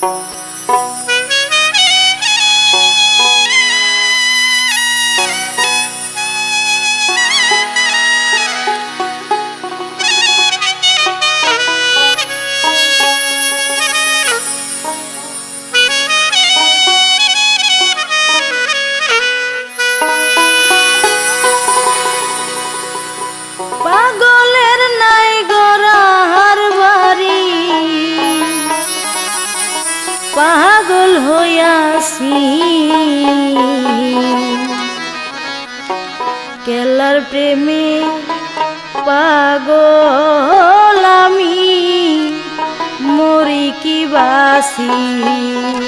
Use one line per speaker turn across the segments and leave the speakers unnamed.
Thank you. পাগলামি মরি কি বাসি?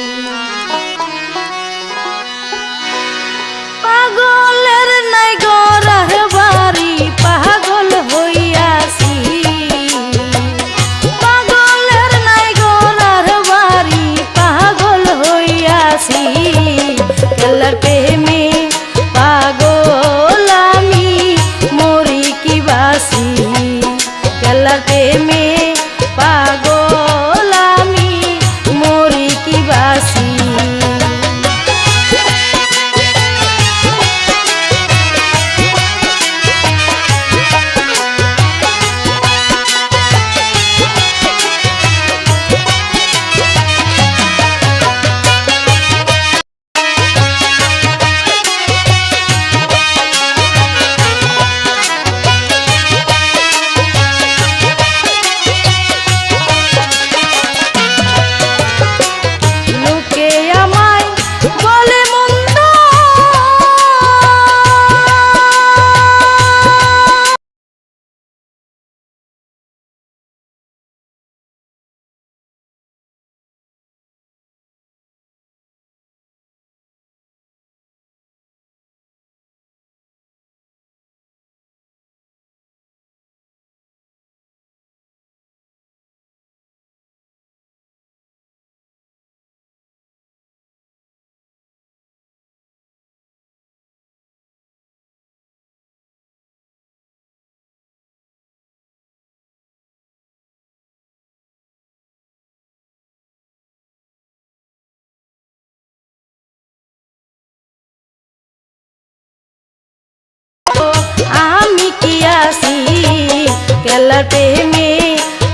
খেলার প্রেমে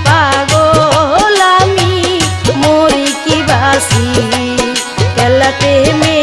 পাগল আমি মরি কি বাসি। খেলার প্রেমে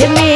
me